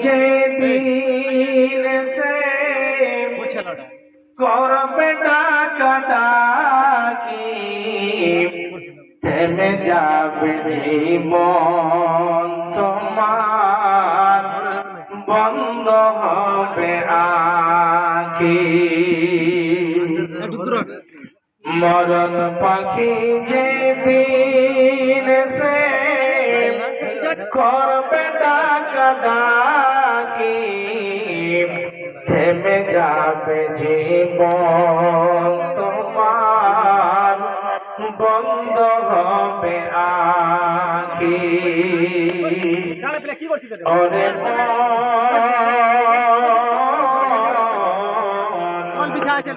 যে দিন সে করবে থেমে যাবে জীবন তোমার। বন্ধ হবে মরণ পাখি যে দিন করবে ডাকাডাকি থেমে যাবে জীবন তোমার বন্ধ হবে আখি। ওরে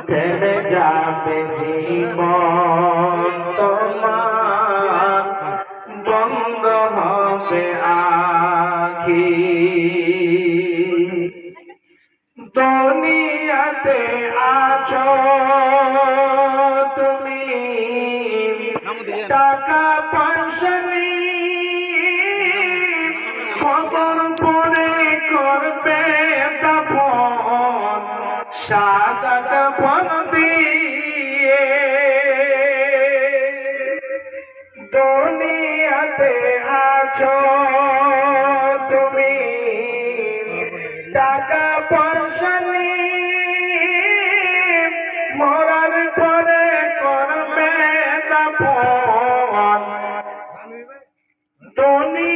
থেমে যাবে জীবন তোমার। হবে আখি দুনিয়াতে আছো তুমি। টাকা পয়সা নেই। খবর পরে করবে তখন। সাদা কাপন দিয়ে। দুনিয়াতে আছো তুমি টাকা পয়সা মরার পরে করবে তুমি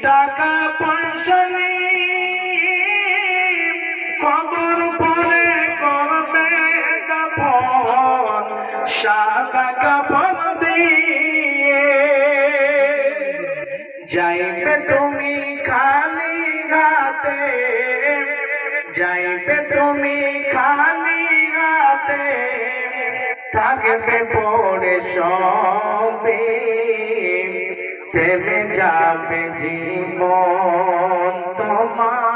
টাকা দিয়ে যাইবে তুমি খালি যাইবে তুমি খালি থাকবে পড়ে সবে থেমে যাবে জীবন তোমার।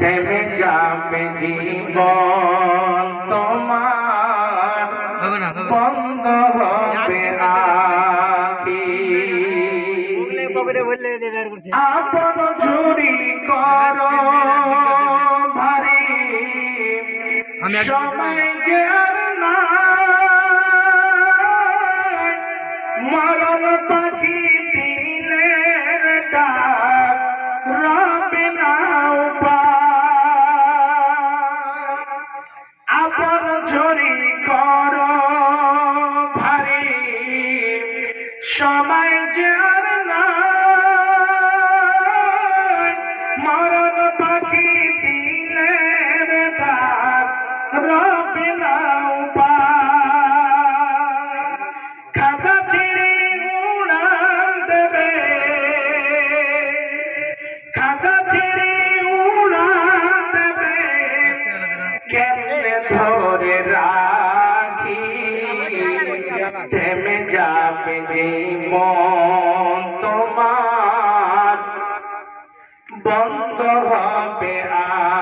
থেমে যাবে জীবন তোমার না না। বন্ধ হবে আখি আপন চুরি করো ভারী। আমি সময় যে আর নাই, মরণ পাখি ধরে রাখি? থেমে যাবে জীবন তোমার। বন্ধ হবে আখি